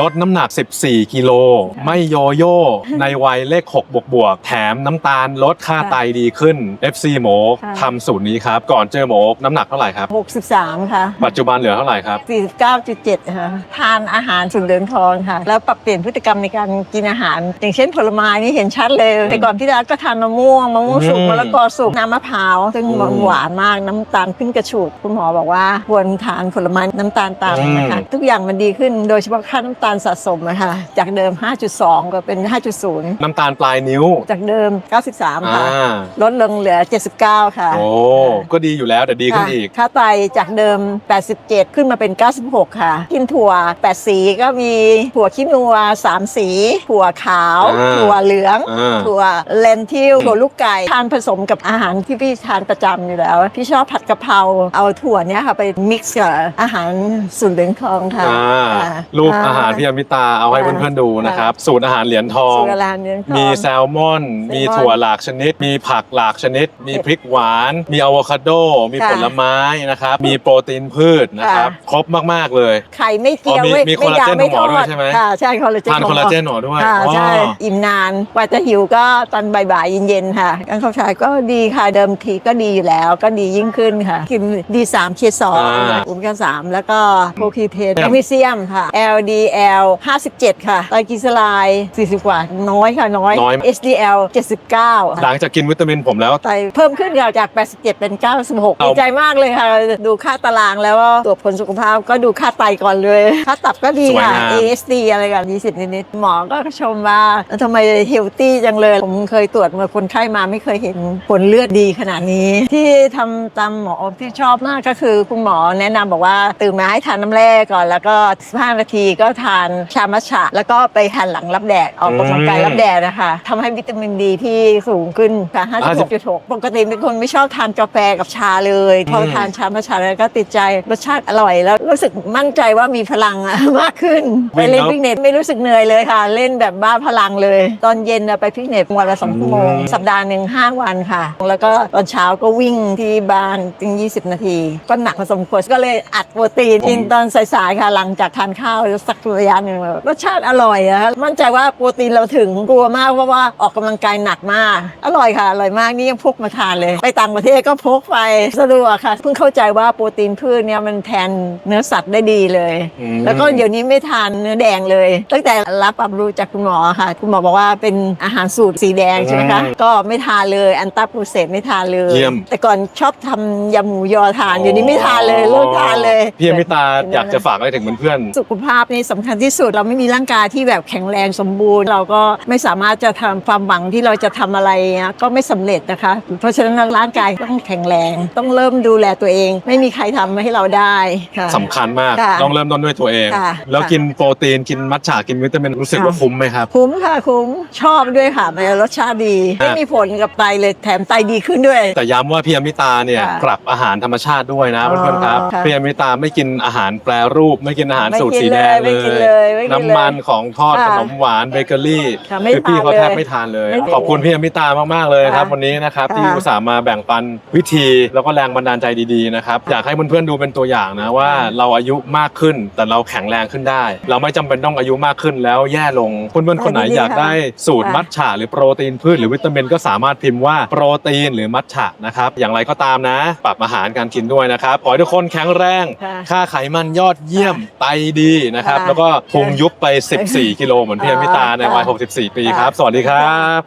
ลดน้ำหนัก 14 กิโล ไม่โยโย่ในวัยเลข 6 บวกบวกๆแถมน้ำตาลลดค่าไตดีขึ้น FC หมกค่ะ ทำสูตรนี้ครับ ก่อนเจอหมกน้ำหนักเท่าไหร่ครับ 63 ค่ะ ปัจจุบันเหลือเท่าไหร่ครับ 49.7 ค่ะ ทานอาหารสูตรเดินทองค่ะ แล้วปรับเปลี่ยนพฤติกรรมในการกินอาหาร อย่างเช่นผลไม้นี่เห็นชัดเลย แต่ก่อนพี่ดาก็ทานมะม่วงมะม่วงสุกอืมมะละกอสุกน้ำมะพร้าว ซึ่งอืมหวานมากน้ำตาลขึ้นกระฉูดคุณหมอบอกว่าควรทานผลไม้น้ำตาลต่ำนะคะ อืม ทุกอย่างมันดีขึ้นโดยเฉพาะค่าน้ำตาลสะสมนะคะจากเดิม 5.2 ก็เป็น 5.0 น้ำตาลปลายนิ้ว จากเดิม 93 ค่ะ อ่า ลดลงเหลือ 79 ค่ะโอ้ก็ดีอยู่แล้วแต่ดีขึ้นอีกค่ะค่าไตจากเดิม 87 ขึ้นมาเป็น 96 ค่ะ กินถั่ว 8 สีก็มีถั่วขี้นัว 3 สี ถั่วขาว อ่า ถั่วเหลือง อ่า ถั่วเลนทิลถั่วลูกไก่ทานผสมกับอาหารที่พี่ทานประจำอยู่แล้ว พี่ชอบผัดกะเพราเอาถั่วเนี้ยค่ะไปมิกซ์กับอาหารสูตรเหลืองทองค่ะอ่าค่ะรูปอาหารพี่อมิตาเอาให้ค่ะเพื่อนๆดูนะครับ สูตรอาหารเหรียญทอง สูตรอาหารเหลืองทองมีแซลมอนแซลมอน มีถั่วหลากชนิด มีผักหลากชนิด มีพริกหวาน มีอะโวคาโด มีค่ะผลไม้นะครับ มีโปรตีนพืชนะครับค่ะครบมากๆเลย ไข่ไม่เจียวอ๋อมีไม่มีไม่คอลลาเจนยำไม่ของหมอทด้วยอดใช่ไหมค่ะใช่คอลลาเจนทานของคอลหมลาเจนหมอด้วยค่ะอ๋อใช่อิ่มนานกว่าจะหิวก็ตอนบ่ายๆเย็นๆค่ะการเข้าชายก็ดีค่ะเดิมทีก็ดีอยู่แล้วก็ดียิ่งขึ้นค่ะกินดีสามเคสองอ่าอุมกันสามแล้วก็โพคีเพนเนี่ยแมกนีเซียมค่ะ LDL 57 ค่ะไตรกลีเซอไรด์40 กว่า น้อยค่ะน้อย น้อย HDL 79หลังจากกินวิตามินผมแล้ว ไตเพิ่มขึ้นค่ะจาก 87 เป็น 96เอา ดีใจมากเลยค่ะ ดูค่าตารางแล้วว่าตรวจผลสุขภาพก็ดูค่าไตก่อนเลย ค่าตับก็ดีค่ะ ASD อะไรกัน20 นิดๆหมอก็ชมว่าทำไมเฮลตี้จังเลย ผมเคยตรวจมาคนไข้มาไม่เคยเห็นผลเลือดดีขนาดนี้ ที่ทำตามหมอที่ชอบมากก็คือคุณหมอแนะนำบอกว่าตื่นมาให้ทานน้ำแร่ก่อน แล้วก็ 15 นาทีก็ทานชามัชฉะแล้วก็ไปหันหลังรับแดดออกกำลังกายรับแดดนะคะทำให้วิตามินดีที่สูงขึ้นค่ะ56.6 ปกติเป็นคนไม่ชอบทานกาแฟกับชาเลย พอทานชามัชฉะแล้วก็ติดใจรสชาติอร่อยแล้วรู้สึกมั่นใจว่ามีพลังอะ มากขึ้นไปเล่นวิ่งแล้วฟิตเนสไม่รู้สึกเหนื่อยเลยค่ะ เล่นแบบบ้าพลังเลย ตอนเย็นน่ะไปฟิตเนสวันละสองชั่วโมงอืมสัปดาห์หนึ่งห้าวันค่ะ แล้วก็ตอนเช้าก็วิ่งที่บ้านถึง 20 นาที ก็หนักพอสมควรก็เลยอัดโปรตีนกินตอนสายๆค่ะหลังจากทานข้าวสักระยะหนึ่งรสชาติอร่อยอะมั่นใจว่าโปรตีนเราถึงกลัวมากเพราะว่าออกกำลังกายหนักมาก อร่อยค่ะ อร่อยมากนี่ยังพกมาทานเลย ไปต่างประเทศก็พกไปสะดวกค่ะ เพิ่งเข้าใจว่าโปรตีนพืชเนี่ยมันแทนเนื้อสัตว์ได้ดีเลยอืมแล้วก็เดี๋ยวนี้ไม่ทานเนื้อแดงเลย ตั้งแต่รับความรู้จากคุณหมอค่ะ คุณหมอบอกว่าเป็นอาหารสูตรสีแดงใช่ไหมคะอืมก็ไม่ทานเลยอันตาโปรเซสไม่ทานเลยเยี่ยมแต่ก่อนชอบทำยำหมูยอทานเดี๋ยวนี้ไม่ทานเลยเลิกทานเลยพี่อมิตาอยากจะฝากอะไรถึงเพื่อนสุขภาพนี่สำคัญที่สุดเราไม่มีร่างกายที่แบบแข็งแรงสมบูรณ์ เราก็ไม่สามารถจะทำความหวังที่เราจะทำอะไรนะก็ไม่สำเร็จนะคะ เพราะฉะนั้นร่างกายต้องแข็งแรง ต้องเริ่มดูแลตัวเอง ไม่มีใครทำให้เราได้ค่ะๆสำคัญมากค่ะต้องเริ่มต้นด้วยตัวเองค่ะแล้วกินโปรตีนกินมัทฉะกินวิตามินรู้สึกค่ะว่าคุ้มไหมครับคุ้มค่ะคุ้มชอบด้วยค่ะมันรสชาติดีครับไม่มีผลกับไตเลยแถมไตดีขึ้นด้วย แต่ย้ำว่าพี่อมิตาเนี่ยค่ะปรับอาหารธรรมชาติด้วยนะอ๋อเพื่อนๆครับค่ะพี่อมิตาไม่กินอาหารแปรรูป ไม่กินอาหารไม่สูตรกินสีแดงเลยเลไม่กินยเลยไม่กินเลยน้ำมันของทอดค่ะขนมหวานเบเกอรี่ค่ะไม่คือพี่เขาทานเลยแทบไม่ทานเลย ไม่ทานขอบคุณพี่อมิตามากๆเลยครับค่ะวันนี้นะครับค่ะที่อุตส่าห์มาแบ่งปันวิธีแล้วก็แรงบันดาลใจดีๆนะครับอยากให้เพื่อนๆดูเป็นตัวอย่างนะว่าเราอายุมากขึ้นแต่เราแข็งแรงขึ้นได้ เราไม่จำเป็นต้องอายุมากขึ้นแล้วแย่ลงเพื่อนๆคนไหนอยากได้สูตรมัทฉะหรือโปรตีนพืชหรือวิตามินก็สามารถพิมพ์ว่าโปรตีนหรือมัทฉะนะครับอย่างไรก็ตามนะ ปรับอาหารการกินด้วยนะครับขอให้ทุกคนแข็งแรง ค่ะ ค่าไขมันยอดเยี่ยมไตดีนะครับ ค่ะแล้วก็พุงยุบไป 14 กิโลเหมือนพี่อมิตาในวัย 64 ปีครับ สวัสดีครับ